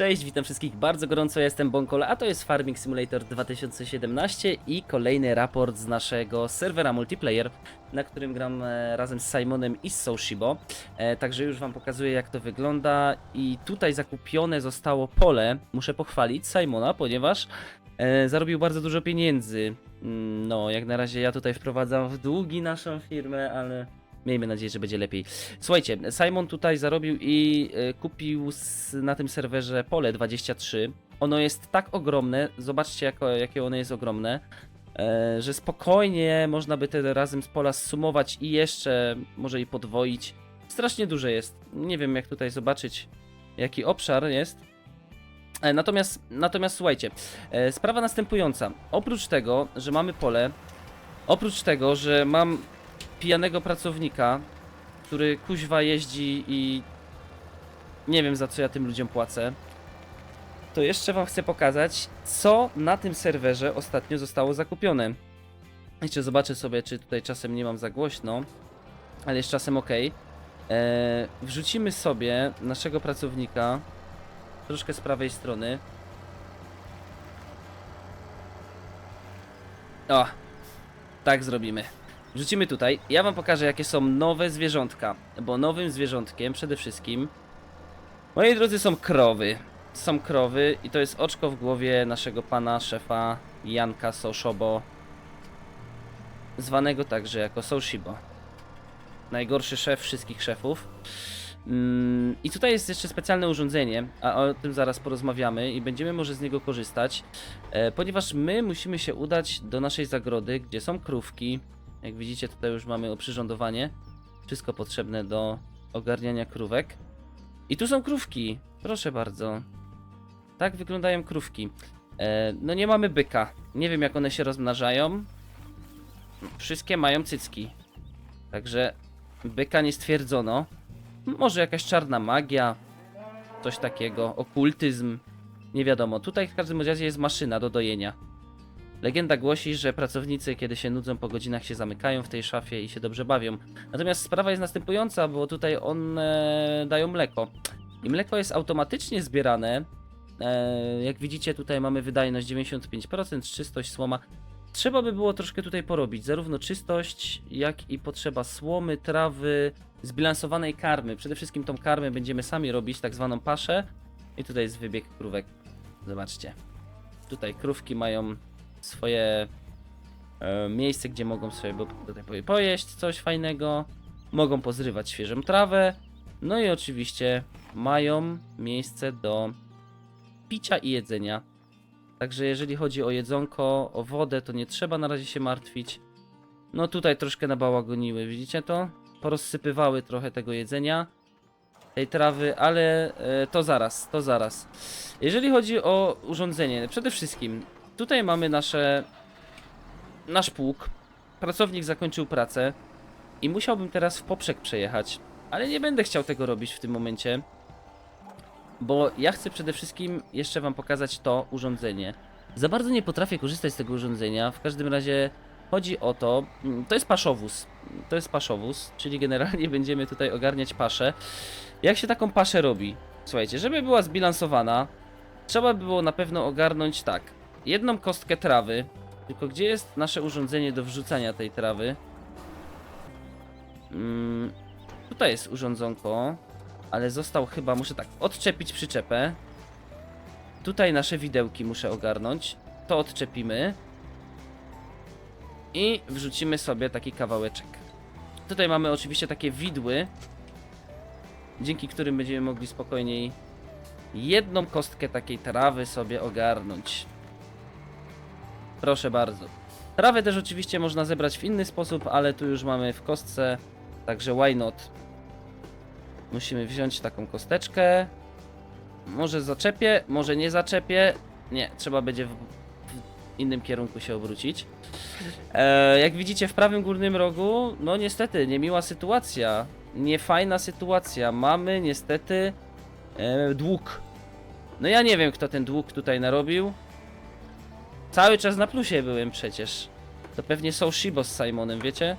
Cześć, witam wszystkich bardzo gorąco, jestem Bonkol, a to jest Farming Simulator 2017 i kolejny raport z naszego serwera multiplayer, na którym gram e, razem z Simonem i z Soushibo. E, także już wam pokazuję jak to wygląda i tutaj zakupione zostało pole, muszę pochwalić Simona, ponieważ e, zarobił bardzo dużo pieniędzy. Mm, No, jak na razie ja tutaj wprowadzam w długi naszą firmę, ale miejmy nadzieję, że będzie lepiej. Słuchajcie, Simon tutaj zarobił i e, kupił na tym serwerze pole 23. Ono jest tak ogromne, zobaczcie jako, jakie ono jest ogromne, e, że spokojnie można by te razem z pola zsumować i jeszcze może i podwoić. Strasznie duże jest. Nie wiem jak tutaj zobaczyć jaki obszar jest. E, Natomiast, natomiast słuchajcie, sprawa następująca. Oprócz tego, że mamy pole, oprócz tego, że mam pijanego pracownika, który kuźwa jeździ i nie wiem za co ja tym ludziom płacę, to jeszcze wam chcę pokazać, co na tym serwerze ostatnio zostało zakupione. Jeszcze zobaczę sobie, czy tutaj czasem nie mam za głośno, ale jest czasem ok. Eee, wrzucimy sobie naszego pracownika troszkę z prawej strony. O, tak zrobimy. Wrzucimy tutaj. Ja wam pokażę, jakie są nowe zwierzątka. Bo nowym zwierzątkiem przede wszystkim, moi drodzy, są krowy. Są krowy i to jest oczko w głowie naszego pana szefa Janka Soshobo. Zwanego także jako Soushibo. Najgorszy szef wszystkich szefów. Mm, I tutaj jest jeszcze specjalne urządzenie, a o tym zaraz porozmawiamy i będziemy może z niego korzystać, e, ponieważ my musimy się udać do naszej zagrody, gdzie są krówki. Jak widzicie, tutaj już mamy oprzyrządowanie. Wszystko potrzebne do ogarniania krówek. I tu są krówki, proszę bardzo. Tak wyglądają krówki. E, no nie mamy byka. Nie wiem jak one się rozmnażają. Wszystkie mają cycki. Także byka nie stwierdzono. Może jakaś czarna magia, coś takiego, okultyzm, nie wiadomo. Tutaj w każdym razie jest maszyna do dojenia. Legenda głosi, że pracownicy, kiedy się nudzą po godzinach, się zamykają w tej szafie i się dobrze bawią. Natomiast sprawa jest następująca, bo tutaj one dają mleko. I mleko jest automatycznie zbierane. E, jak widzicie, tutaj mamy wydajność 95%, czystość, słoma. Trzeba by było troszkę tutaj porobić, zarówno czystość, jak i potrzeba słomy, trawy, zbilansowanej karmy. Przede wszystkim tą karmę będziemy sami robić, tak zwaną paszę. I tutaj jest wybieg krówek. Zobaczcie. Tutaj krówki mają swoje e, miejsce, gdzie mogą sobie poje- pojeść coś fajnego. Mogą pozrywać świeżą trawę. No i oczywiście mają miejsce do picia i jedzenia. Także jeżeli chodzi o jedzonko, o wodę, to nie trzeba na razie się martwić. No tutaj troszkę nabałagoniły, widzicie to? Porozsypywały trochę tego jedzenia, tej trawy, ale e, to zaraz, to zaraz. Jeżeli chodzi o urządzenie, przede wszystkim tutaj mamy nasze nasz pług. Pracownik zakończył pracę i musiałbym teraz w poprzek przejechać, ale nie będę chciał tego robić w tym momencie. Bo ja chcę przede wszystkim jeszcze wam pokazać to urządzenie. Za bardzo nie potrafię korzystać z tego urządzenia. W każdym razie chodzi o to, mm, to jest paszowóz. To jest paszowóz, czyli generalnie będziemy tutaj ogarniać paszę. Jak się taką paszę robi? Słuchajcie, żeby była zbilansowana, trzeba by było na pewno ogarnąć tak. Jedną kostkę trawy, tylko gdzie jest nasze urządzenie do wrzucania tej trawy? Mm, tutaj jest urządzonko, ale został chyba, muszę tak, odczepić przyczepę. Tutaj nasze widełki muszę ogarnąć. To odczepimy. I wrzucimy sobie taki kawałeczek. Tutaj mamy oczywiście takie widły, dzięki którym będziemy mogli spokojniej jedną kostkę takiej trawy sobie ogarnąć. Proszę bardzo. Trawę też oczywiście można zebrać w inny sposób, ale tu już mamy w kostce, także why not? Musimy wziąć taką kosteczkę. Może zaczepię, może nie zaczepię. Nie, trzeba będzie w, innym kierunku się obrócić. E, jak widzicie w prawym górnym rogu, no niestety, niemiła sytuacja. Niefajna sytuacja. Mamy niestety e, dług. No ja nie wiem, kto ten dług tutaj narobił. Cały czas na plusie byłem przecież. To pewnie są Shibo z Simonem, wiecie?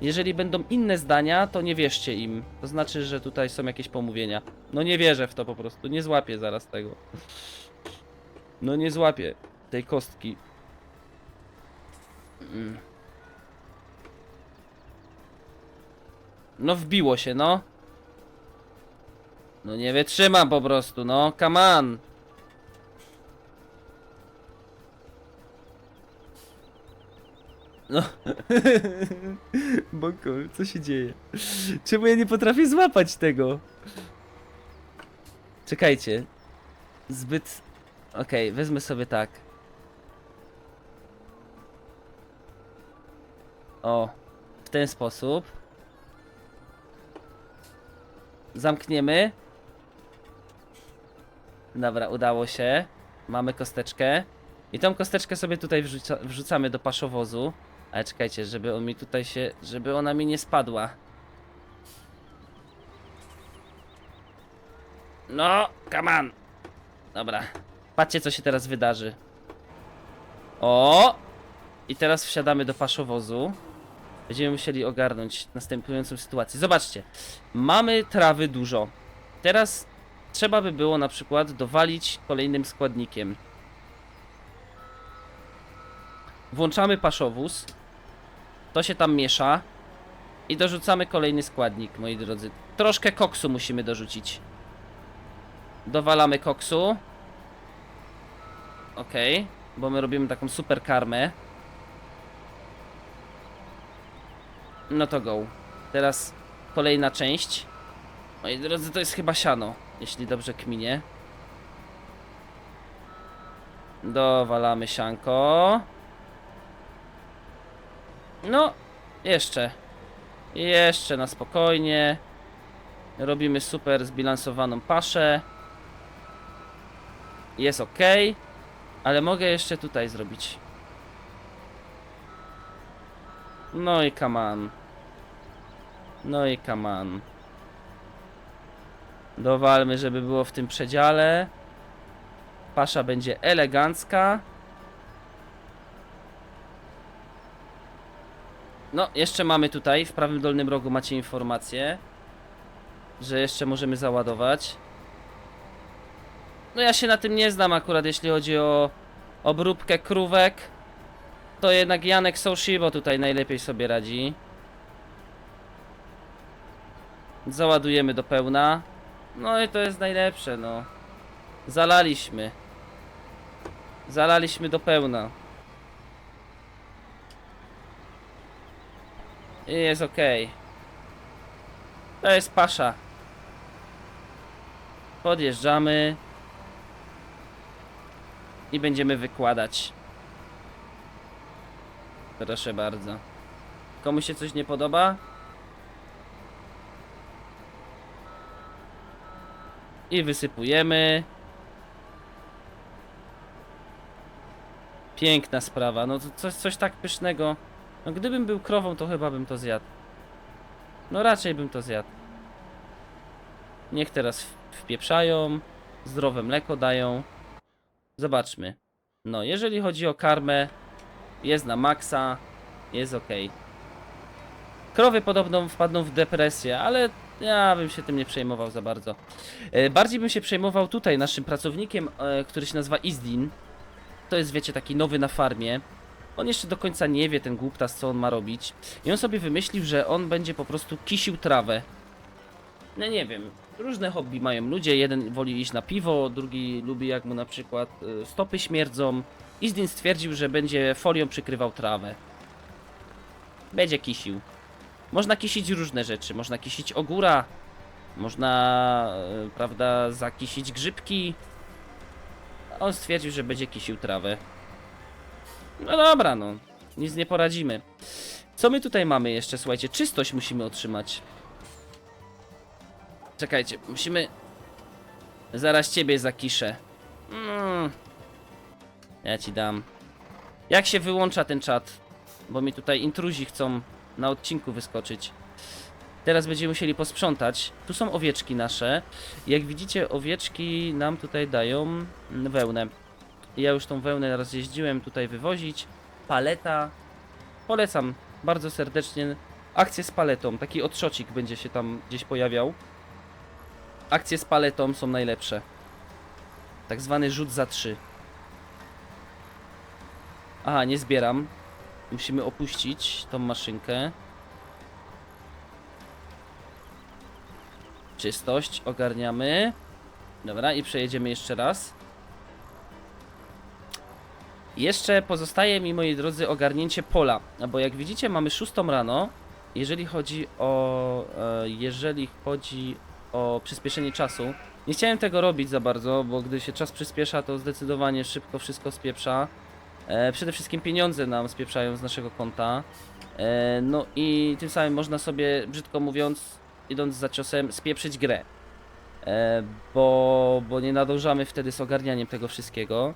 Jeżeli będą inne zdania, to nie wierzcie im. To znaczy, że tutaj są jakieś pomówienia. No nie wierzę w to po prostu. Nie złapię zaraz tego. No nie złapię tej kostki. Mm. No wbiło się, no. No nie wytrzymam po prostu, no. Come on. No. Boko, co się dzieje? Czemu ja nie potrafię złapać tego? Czekajcie. Zbyt... Okej, wezmę sobie tak. O, w ten sposób. Zamkniemy. Dobra, udało się. Mamy kosteczkę. I tą kosteczkę sobie tutaj wrzuca, wrzucamy do paszowozu. Ale czekajcie, żeby on mi tutaj się, żeby ona mi nie spadła. No, come on. Dobra. Patrzcie, co się teraz wydarzy. O! I teraz wsiadamy do paszowozu. Będziemy musieli ogarnąć następującą sytuację. Zobaczcie. Mamy trawy dużo. Teraz trzeba by było na przykład dowalić kolejnym składnikiem. Włączamy paszowóz. To się tam miesza. I dorzucamy kolejny składnik, moi drodzy. Troszkę koksu musimy dorzucić. Dowalamy koksu. Okej, bo my robimy taką super karmę. No to go. Teraz kolejna część. Moi drodzy, to jest chyba siano, jeśli dobrze kminie. Dowalamy sianko. No, jeszcze. Jeszcze na spokojnie. Robimy super zbilansowaną paszę. Jest ok. Ale mogę jeszcze tutaj zrobić. No i on. No i on. Dowalmy, żeby było w tym przedziale. Pasza będzie elegancka. No, jeszcze mamy tutaj, w prawym dolnym rogu macie informację, że jeszcze możemy załadować. No ja się na tym nie znam akurat, jeśli chodzi o obróbkę krówek. To jednak Janek Soushibo tutaj najlepiej sobie radzi. Załadujemy do pełna. No i to jest najlepsze, no. Zalaliśmy. Zalaliśmy do pełna. I jest ok. To jest pasza. Podjeżdżamy. I będziemy wykładać. Proszę bardzo. Komu się coś nie podoba? I wysypujemy. Piękna sprawa. No to coś, coś tak pysznego. No gdybym był krową, to chyba bym to zjadł. No raczej bym to zjadł. Niech teraz wpieprzają, zdrowe mleko dają. Zobaczmy. No, jeżeli chodzi o karmę, jest na maksa, jest ok. Krowy podobno wpadną w depresję, ale ja bym się tym nie przejmował za bardzo. E, Bardziej bym się przejmował tutaj naszym pracownikiem, e, który się nazywa Izdin. To jest, wiecie, taki nowy na farmie. On jeszcze do końca nie wie, ten głuptas, co on ma robić. I on sobie wymyślił, że on będzie po prostu kisił trawę. No nie wiem, różne hobby mają ludzie. Jeden woli iść na piwo, drugi lubi jak mu na przykład y, stopy śmierdzą. Izdin stwierdził, że będzie folią przykrywał trawę. Będzie kisił. Można kisić różne rzeczy. Można kisić ogóra. Można, y, prawda, zakisić grzybki. On stwierdził, że będzie kisił trawę. No dobra, no. Nic nie poradzimy. Co my tutaj mamy jeszcze? Słuchajcie, czystość musimy otrzymać. Czekajcie, musimy... Zaraz ciebie zakiszę. Mm. Ja ci dam. Jak się wyłącza ten czat? Bo mi tutaj intruzi chcą na odcinku wyskoczyć. Teraz będziemy musieli posprzątać. Tu są owieczki nasze. Jak widzicie, owieczki nam tutaj dają mm, Ja już tą wełnę raz jeździłem tutaj wywozić. Paleta. Polecam bardzo serdecznie akcję z paletą. Taki odszocik będzie się tam gdzieś pojawiał. akcje z paletą są najlepsze. Tak zwany rzut za trzy. Aha, nie zbieram. Musimy opuścić tą maszynkę. Czystość ogarniamy. Dobra, i przejedziemy jeszcze raz. Jeszcze pozostaje mi, moi drodzy, ogarnięcie pola. Bo jak widzicie, mamy 6 rano. Jeżeli chodzi o. E, jeżeli chodzi o przyspieszenie czasu. Nie chciałem tego robić za bardzo, bo gdy się czas przyspiesza, to zdecydowanie szybko wszystko spieprza. E, przede wszystkim pieniądze nam spieprzają z naszego konta. E, no i tym samym można sobie, brzydko mówiąc, idąc za ciosem, spieprzyć grę. Bo, bo nie nadążamy wtedy z ogarnianiem tego wszystkiego.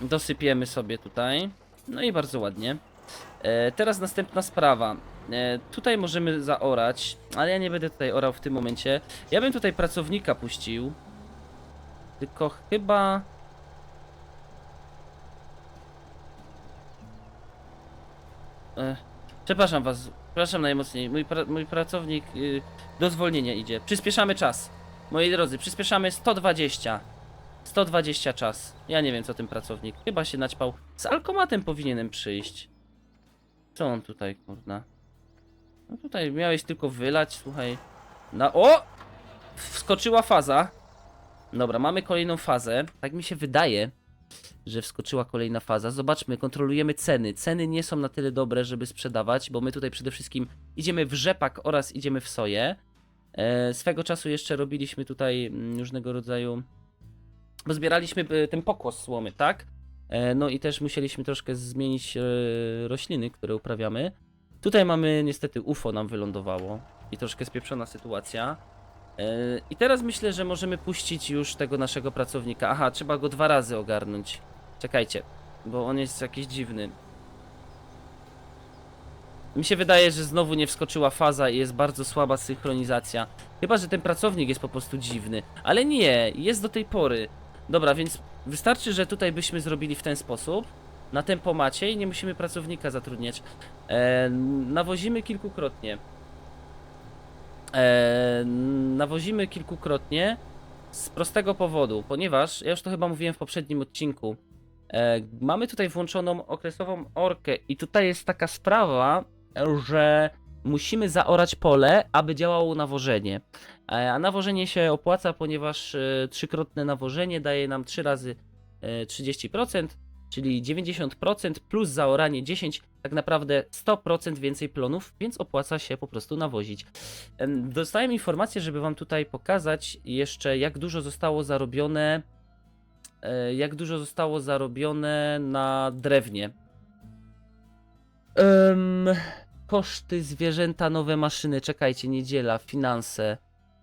Dosypiemy sobie tutaj. No i bardzo ładnie. E, teraz następna sprawa. E, tutaj możemy zaorać, ale ja nie będę tutaj orał w tym momencie. Ja bym tutaj pracownika puścił. Tylko chyba... E, przepraszam was, przepraszam najmocniej. Mój, pra mój pracownik y, do zwolnienia idzie. Przyspieszamy czas. Moi drodzy, przyspieszamy 120. 120 czas. Ja nie wiem co ten pracownik. Chyba się naćpał. Z alkomatem powinienem przyjść. Co on tutaj, kurna? No tutaj miałeś tylko wylać, słuchaj. Na. O! Wskoczyła faza. Dobra, mamy kolejną fazę. Tak mi się wydaje, że wskoczyła kolejna faza. Zobaczmy, kontrolujemy ceny. Ceny nie są na tyle dobre, żeby sprzedawać, bo my tutaj przede wszystkim idziemy w rzepak oraz idziemy w soję. E, swego czasu jeszcze robiliśmy tutaj mm, różnego rodzaju. Bo zbieraliśmy e, ten pokłos słomy, tak? E, no i też musieliśmy troszkę zmienić e, rośliny, które uprawiamy. Tutaj mamy niestety UFO nam wylądowało i troszkę spieprzona sytuacja. I teraz myślę, że możemy puścić już tego naszego pracownika. Aha, trzeba go dwa razy ogarnąć. Czekajcie, bo on jest jakiś dziwny. Mi się wydaje, że znowu nie wskoczyła faza i jest bardzo słaba synchronizacja. Chyba, że ten pracownik jest po prostu dziwny. Ale nie, jest do tej pory. Dobra, więc wystarczy, że tutaj byśmy zrobili w ten sposób. Na tempomacie i nie musimy pracownika zatrudniać. E, nawozimy kilkukrotnie. E, nawozimy kilkukrotnie z prostego powodu, ponieważ, ja już to chyba mówiłem w poprzednim odcinku, e, mamy tutaj włączoną okresową orkę i tutaj jest taka sprawa, że musimy zaorać pole, aby działało nawożenie. E, a nawożenie się opłaca, ponieważ e, trzykrotne nawożenie daje nam 3 razy e, 30%, czyli 90% plus zaoranie 10, tak naprawdę 100% więcej plonów, więc opłaca się po prostu nawozić. Em, Dostałem informację, żeby wam tutaj pokazać jeszcze jak dużo zostało zarobione e, jak dużo zostało zarobione na drewnie. Koszty zwierzęta, nowe maszyny, czekajcie, niedziela, finanse.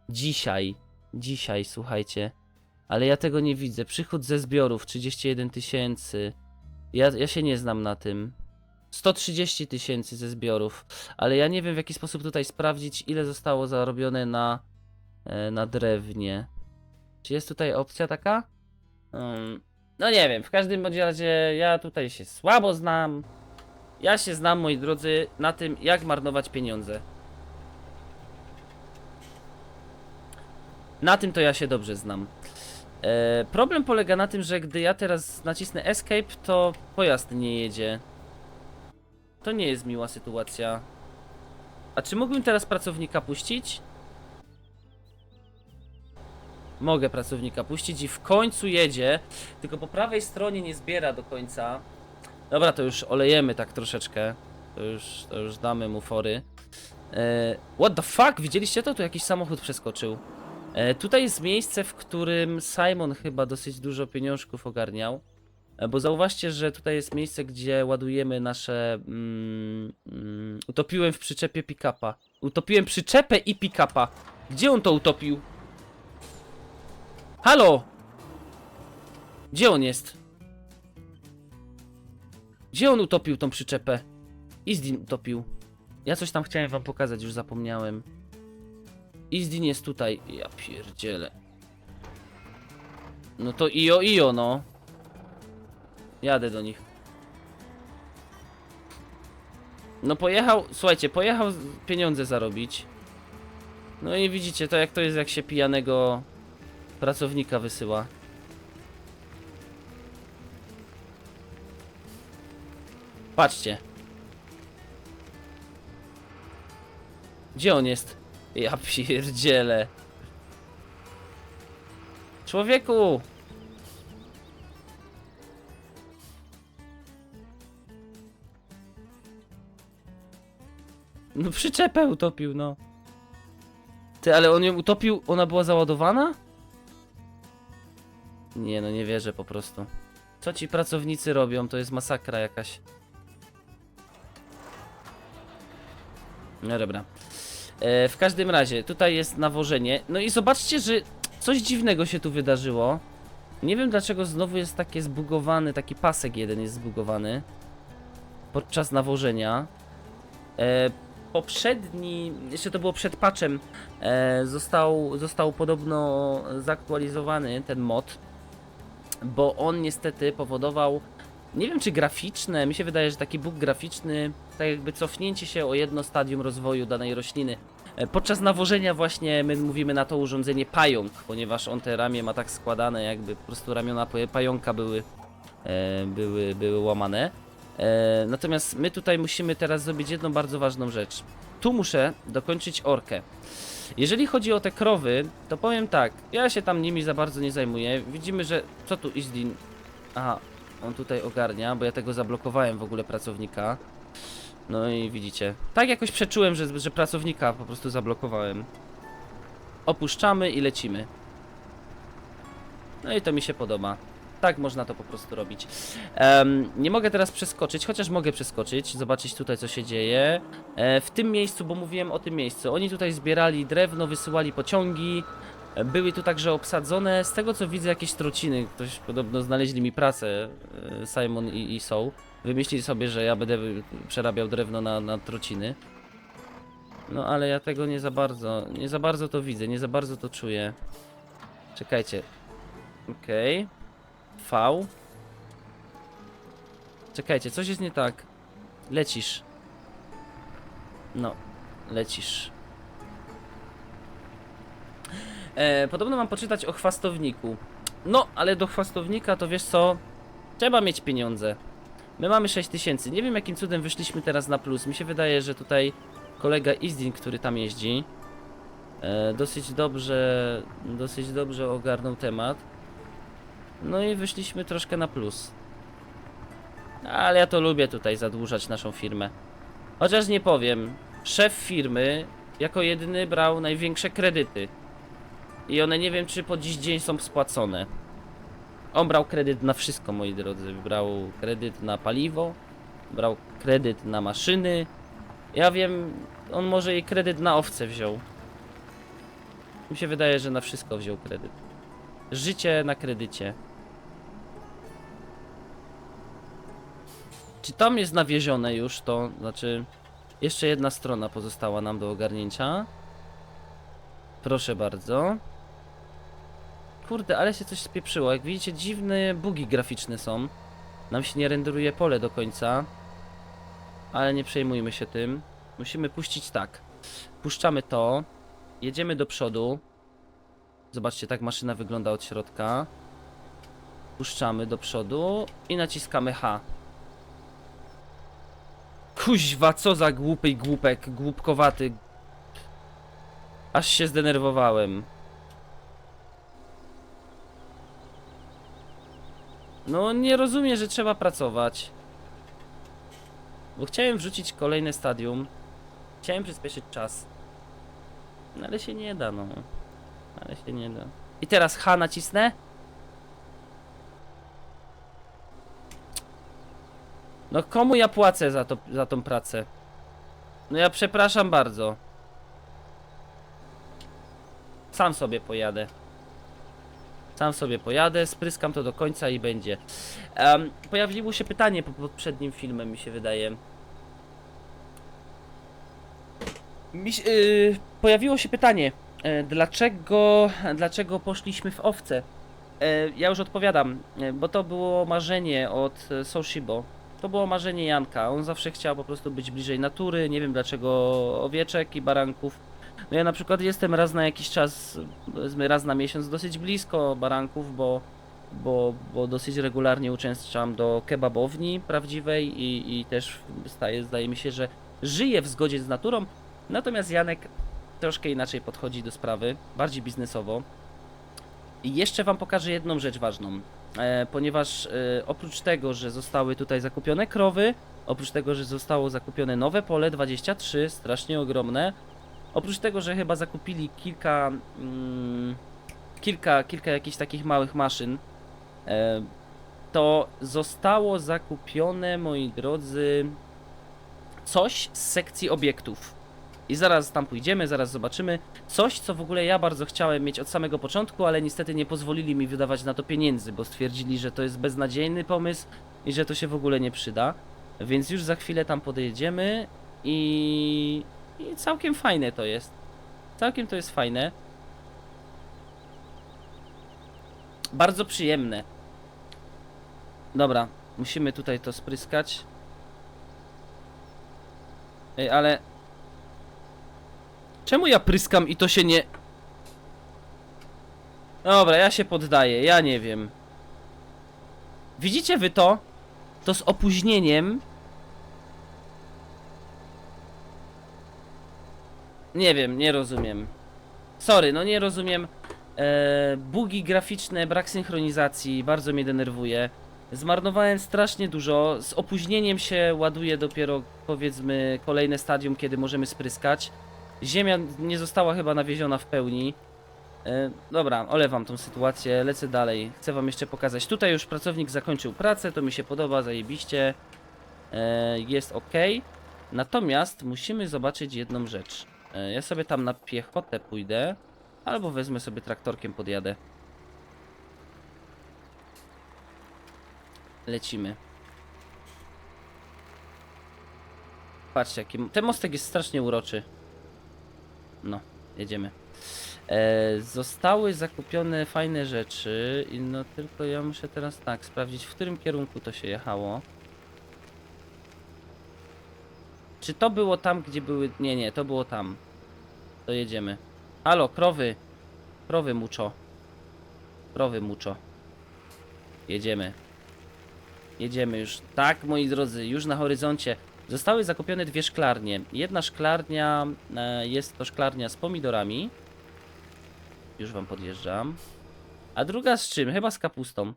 Dzisiaj, dzisiaj, słuchajcie. Ale ja tego nie widzę. Przychód ze zbiorów 31 tysięcy. Ja, ja się nie znam na tym. 130 tysięcy ze zbiorów. Ale ja nie wiem w jaki sposób tutaj sprawdzić, ile zostało zarobione na, e, na drewnie. Czy jest tutaj opcja taka? Um, no nie wiem, w każdym bądź razie ja tutaj się słabo znam. Ja się znam, moi drodzy, na tym, jak marnować pieniądze. Na tym to ja się dobrze znam. E, problem polega na tym, że gdy ja teraz nacisnę Escape, to pojazd nie jedzie. To nie jest miła sytuacja. A czy mógłbym teraz pracownika puścić? Mogę pracownika puścić i w końcu jedzie. Tylko po prawej stronie nie zbiera do końca. Dobra, to już olejemy tak troszeczkę. To już, to już damy mu fory. E, what the fuck? Widzieliście to? Tu jakiś samochód przeskoczył. E, tutaj jest miejsce, w którym Simon chyba dosyć dużo pieniążków ogarniał. E, bo zauważcie, że tutaj jest miejsce, gdzie ładujemy nasze. Mm, mm, utopiłem w przyczepie pick-upa. Utopiłem przyczepę i pick-upa. Gdzie on to utopił? Halo! Gdzie on jest? Gdzie on utopił tą przyczepę? Izdin utopił. Ja coś tam chciałem wam pokazać, już zapomniałem. Izdin jest tutaj. Ja pierdzielę. No to io io no. Jadę do nich. No pojechał, słuchajcie, pojechał pieniądze zarobić. No i widzicie to jak to jest jak się pijanego pracownika wysyła. Patrzcie. Gdzie on jest? Ja pierdzielę. Człowieku! No przyczepę utopił, no. Ty, ale on ją utopił, ona była załadowana? Nie no, nie wierzę po prostu. Co ci pracownicy robią, to jest masakra jakaś. No dobra. E, w każdym razie, tutaj jest nawożenie. No i zobaczcie, że coś dziwnego się tu wydarzyło. Nie wiem dlaczego znowu jest takie zbugowany, taki pasek jeden jest zbugowany. Podczas nawożenia. E, poprzedni, jeszcze to było przed patchem, e, został, został podobno zaktualizowany ten mod, bo on niestety powodował, nie wiem czy graficzne, mi się wydaje, że taki bug graficzny, tak jakby cofnięcie się o jedno stadium rozwoju danej rośliny. E, Podczas nawożenia właśnie my mówimy na to urządzenie pająk, ponieważ on te ramię ma tak składane, jakby po prostu ramiona pa- pająka były, e, były, były łamane. E, natomiast my tutaj musimy teraz zrobić jedną bardzo ważną rzecz. Tu muszę dokończyć orkę. Jeżeli chodzi o te krowy, to powiem tak, ja się tam nimi za bardzo nie zajmuję. Widzimy, że... Co tu Izdin? Aha, on tutaj ogarnia, bo ja tego zablokowałem w ogóle pracownika. No i widzicie. Tak jakoś przeczułem, że, że pracownika po prostu zablokowałem. Opuszczamy i lecimy. No i to mi się podoba. Tak można to po prostu robić. Em, nie mogę teraz przeskoczyć, chociaż mogę przeskoczyć, zobaczyć tutaj co się dzieje. E, w tym miejscu, bo mówiłem o tym miejscu, oni tutaj zbierali drewno, wysyłali pociągi. Były tu także obsadzone, z tego co widzę jakieś trociny, ktoś podobno znaleźli mi pracę, e, Simon i, i Soul. Wymyślili sobie, że ja będę przerabiał drewno na, na. No ale ja tego nie za bardzo, nie za bardzo to widzę, nie za bardzo to czuję. Czekajcie. Okej. V. Czekajcie, coś jest nie tak. Lecisz. No, lecisz. E, podobno mam poczytać o chwastowniku. No, ale do chwastownika to wiesz co? Trzeba mieć pieniądze. My mamy 6000. Nie wiem jakim cudem wyszliśmy teraz na plus. Mi się wydaje, że tutaj kolega Izdin, który tam jeździ, e, dosyć dobrze, dosyć dobrze ogarnął temat. No i wyszliśmy troszkę na plus. Ale ja to lubię tutaj zadłużać naszą firmę. Chociaż nie powiem, szef firmy jako jedyny brał największe kredyty. I one nie wiem czy po dziś dzień są spłacone. On brał kredyt na wszystko, moi drodzy. Brał kredyt na paliwo, brał kredyt na maszyny. Ja wiem, on może i kredyt na owce wziął. Mi się wydaje, że na wszystko wziął kredyt. Życie na kredycie. Czy tam jest nawiezione już to? Znaczy, jeszcze jedna strona pozostała nam do ogarnięcia. Proszę bardzo. Kurde, ale się coś spieprzyło. Jak widzicie, dziwne bugi graficzne są. Nam się nie renderuje pole do końca. Ale nie przejmujmy się tym. Musimy puścić tak. Puszczamy to. Jedziemy do przodu. Zobaczcie, tak maszyna wygląda od środka. Puszczamy do przodu i naciskamy H. Kuźwa, co za głupy głupek, głupkowaty. Aż się zdenerwowałem. No, nie rozumiem, że trzeba pracować. Bo chciałem wrzucić kolejne stadium. Chciałem przyspieszyć czas. No ale się nie da, no. Ale się nie da. I teraz H nacisnę. No komu ja płacę za, to, za tą pracę? No ja przepraszam bardzo. Sam sobie pojadę. Sam sobie pojadę, spryskam to do końca i będzie. Em, pojawiło się pytanie po poprzednim filmem, mi się wydaje. Mi, yy, pojawiło się pytanie, e, dlaczego, dlaczego poszliśmy w owce? E, ja już odpowiadam, e, bo to było marzenie od Soshibo. To było marzenie Janka. On zawsze chciał po prostu być bliżej natury. Nie wiem dlaczego owieczek i baranków. No ja na przykład jestem raz na jakiś czas, powiedzmy raz na miesiąc dosyć blisko baranków, bo, bo, bo dosyć regularnie uczęszczam do kebabowni prawdziwej i, i też staje, zdaje mi się, że żyję w zgodzie z naturą. Natomiast Janek troszkę inaczej podchodzi do sprawy, bardziej biznesowo. I jeszcze wam pokażę jedną rzecz ważną, e, ponieważ e, oprócz tego, że zostały tutaj zakupione krowy, oprócz tego, że zostało zakupione nowe pole 23, strasznie ogromne, oprócz tego, że chyba zakupili kilka, mm, kilka, kilka jakichś takich małych maszyn, e, to zostało zakupione, moi drodzy, coś z sekcji obiektów. I zaraz tam pójdziemy, zaraz zobaczymy. Coś, co w ogóle ja bardzo chciałem mieć od samego początku, ale niestety nie pozwolili mi wydawać na to pieniędzy, bo stwierdzili, że to jest beznadziejny pomysł i że to się w ogóle nie przyda. Więc już za chwilę tam podjedziemy i, i całkiem fajne to jest. Całkiem to jest fajne. Bardzo przyjemne. Dobra, musimy tutaj to spryskać. Ej, ale... Czemu ja pryskam i to się nie... Dobra, ja się poddaję, ja nie wiem. Widzicie wy to? To z opóźnieniem. Nie wiem, nie rozumiem. Sorry, no nie rozumiem. Eee, bugi graficzne, brak synchronizacji, bardzo mnie denerwuje. Zmarnowałem strasznie dużo. Z opóźnieniem się ładuje dopiero powiedzmy kolejne stadium, kiedy możemy spryskać. Ziemia nie została chyba nawieziona w pełni. E, dobra, olewam tą sytuację, lecę dalej. Chcę wam jeszcze pokazać. Tutaj już pracownik zakończył pracę, to mi się podoba, zajebiście. E, jest ok. Natomiast musimy zobaczyć jedną rzecz. E, ja sobie tam na piechotę pójdę, albo wezmę sobie traktorkiem, podjadę. Lecimy. Patrzcie, jaki... ten mostek jest strasznie uroczy. No, jedziemy. E, zostały zakupione fajne rzeczy, i no tylko ja muszę teraz tak sprawdzić, w którym kierunku to się jechało. Czy to było tam, gdzie były... Nie, nie, to było tam. To jedziemy. Halo, krowy! Krowy muczo. Krowy muczo. Jedziemy. Jedziemy już. Tak, moi drodzy, już na horyzoncie. Zostały zakupione dwie szklarnie. Jedna szklarnia e, jest to szklarnia z pomidorami. Już wam podjeżdżam. A druga z czym? Chyba z kapustą.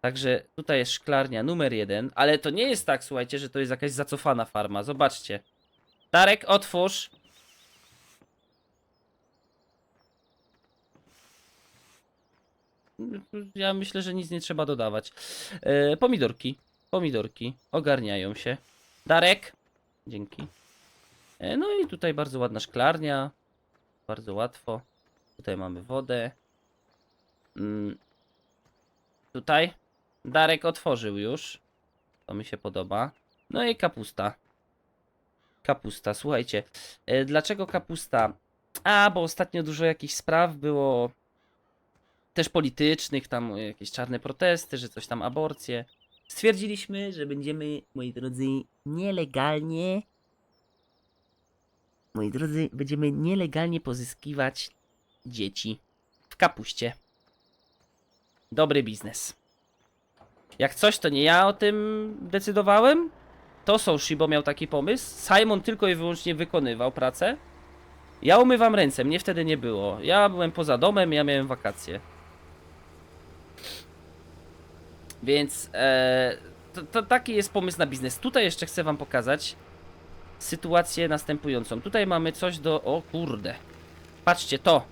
Także tutaj jest szklarnia numer jeden, ale to nie jest tak, słuchajcie, że to jest jakaś zacofana farma. Zobaczcie. Darek, otwórz. Ja myślę, że nic nie trzeba dodawać. E, pomidorki. Pomidorki ogarniają się. Darek. Dzięki. E, no i tutaj bardzo ładna szklarnia. Bardzo łatwo. Tutaj mamy wodę. Mm. Tutaj. Darek otworzył już. To mi się podoba. No i kapusta. Kapusta, słuchajcie. E, dlaczego kapusta? A, bo ostatnio dużo jakichś spraw było też politycznych, tam jakieś czarne protesty, że coś tam aborcje. Stwierdziliśmy, że będziemy, moi drodzy, nielegalnie. Moi drodzy, będziemy nielegalnie pozyskiwać dzieci w kapuście. Dobry biznes. Jak coś, to nie ja o tym decydowałem. To Soshi, miał taki pomysł. Simon tylko i wyłącznie wykonywał pracę. Ja umywam ręce, mnie wtedy nie było. Ja byłem poza domem, ja miałem wakacje. Więc e, to, to taki jest pomysł na biznes. Tutaj jeszcze chcę wam pokazać sytuację następującą. Tutaj mamy coś do... O kurde. Patrzcie, to.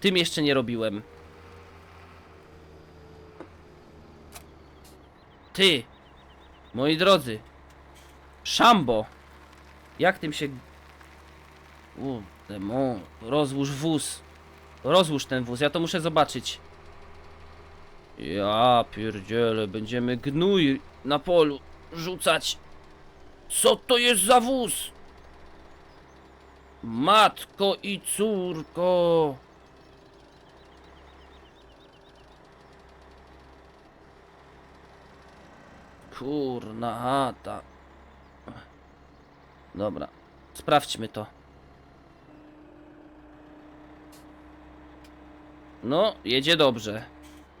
Tym jeszcze nie robiłem. Ty. Moi drodzy. Szambo. Jak tym się... Kurde, mo... Rozłóż wóz. Rozłóż ten wóz, ja to muszę zobaczyć. Ja pierdzielę, będziemy gnój na polu rzucać. Co to jest za wóz? Matko i córko. Kurna chata. Dobra, sprawdźmy to. No, jedzie dobrze.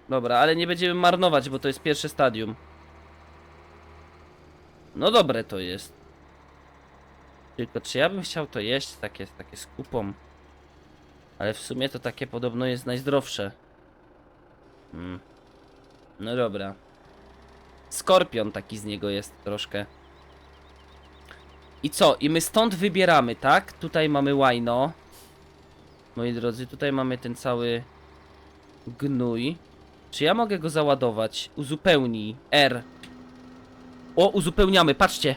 Dobra, ale nie będziemy marnować, bo to jest pierwsze stadium. No dobre to jest. Tylko czy ja bym chciał to jeść takie, takie z kupą? Ale w sumie to takie podobno jest najzdrowsze. Hmm. No dobra. Skorpion taki z niego jest troszkę. I co? I my stąd wybieramy, tak? Tutaj mamy łajno. Moi drodzy, tutaj mamy ten cały gnój. Czy ja mogę go załadować? Uzupełnij. R. O, uzupełniamy, patrzcie.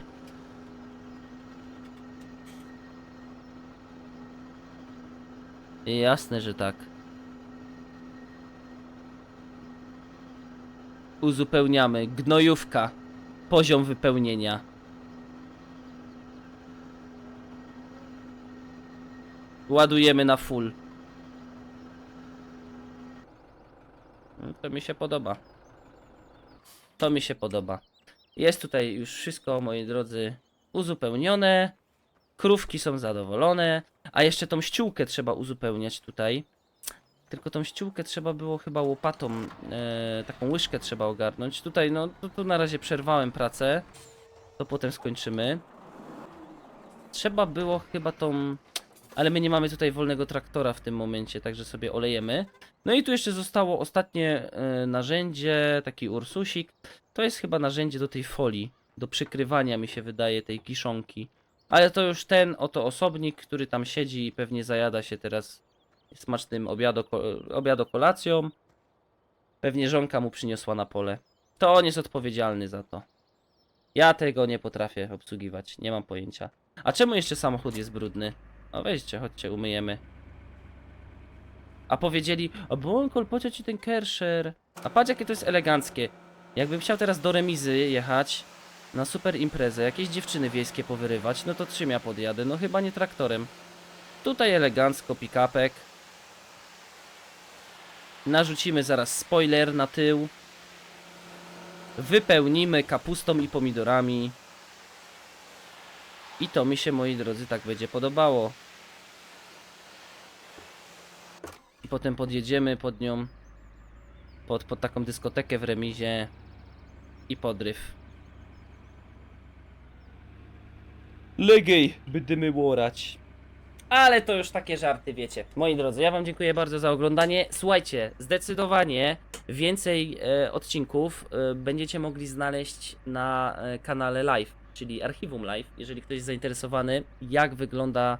Jasne, że tak. Uzupełniamy. Gnojówka. Poziom wypełnienia. Ładujemy na full. To mi się podoba. To mi się podoba. Jest tutaj już wszystko, moi drodzy, uzupełnione. Krówki są zadowolone. A jeszcze tą ściółkę trzeba uzupełniać tutaj. Tylko tą ściółkę trzeba było chyba łopatą, e, taką łyżkę trzeba ogarnąć. Tutaj, no, tu, tu na razie przerwałem pracę. To potem skończymy. Trzeba było chyba tą... Ale my nie mamy tutaj wolnego traktora w tym momencie, także sobie olejemy. No i tu jeszcze zostało ostatnie e, narzędzie, taki ursusik. To jest chyba narzędzie do tej folii, do przykrywania mi się wydaje tej kiszonki. Ale to już ten oto osobnik, który tam siedzi i pewnie zajada się teraz smacznym obiado, obiado kolacją. Pewnie żonka mu przyniosła na pole. To on jest odpowiedzialny za to. Ja tego nie potrafię obsługiwać, nie mam pojęcia. A czemu jeszcze samochód jest brudny? No weźcie, chodźcie, umyjemy. A powiedzieli, o Bonkol, po co ci ten Kersher? A patrz jakie to jest eleganckie. Jakbym chciał teraz do remizy jechać, na super imprezę, jakieś dziewczyny wiejskie powyrywać, no to czym ja podjadę? No chyba nie traktorem. Tutaj elegancko, pick-upek. Narzucimy zaraz spoiler na tył. Wypełnimy kapustą i pomidorami. I to mi się, moi drodzy, tak będzie podobało. I potem podjedziemy pod nią. Pod, pod taką dyskotekę w remizie. I podryw. Legiej, będziemy łorać. Ale to już takie żarty, wiecie. Moi drodzy, ja wam dziękuję bardzo za oglądanie. Słuchajcie, zdecydowanie więcej e, odcinków e, będziecie mogli znaleźć na e, kanale live, czyli archiwum live. Jeżeli ktoś jest zainteresowany, jak wygląda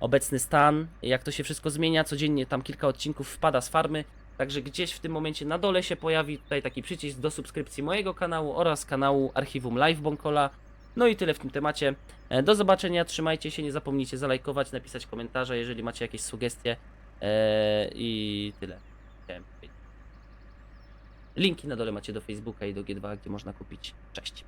obecny stan, jak to się wszystko zmienia, codziennie tam kilka odcinków wpada z farmy. Także gdzieś w tym momencie na dole się pojawi tutaj taki przycisk do subskrypcji mojego kanału oraz kanału Archiwum Live Bonkola. No i tyle w tym temacie. E, Do zobaczenia, trzymajcie się, nie zapomnijcie zalajkować, napisać komentarze, jeżeli macie jakieś sugestie. E, I tyle. Linki na dole macie do Facebooka i do G2, gdzie można kupić. Cześć.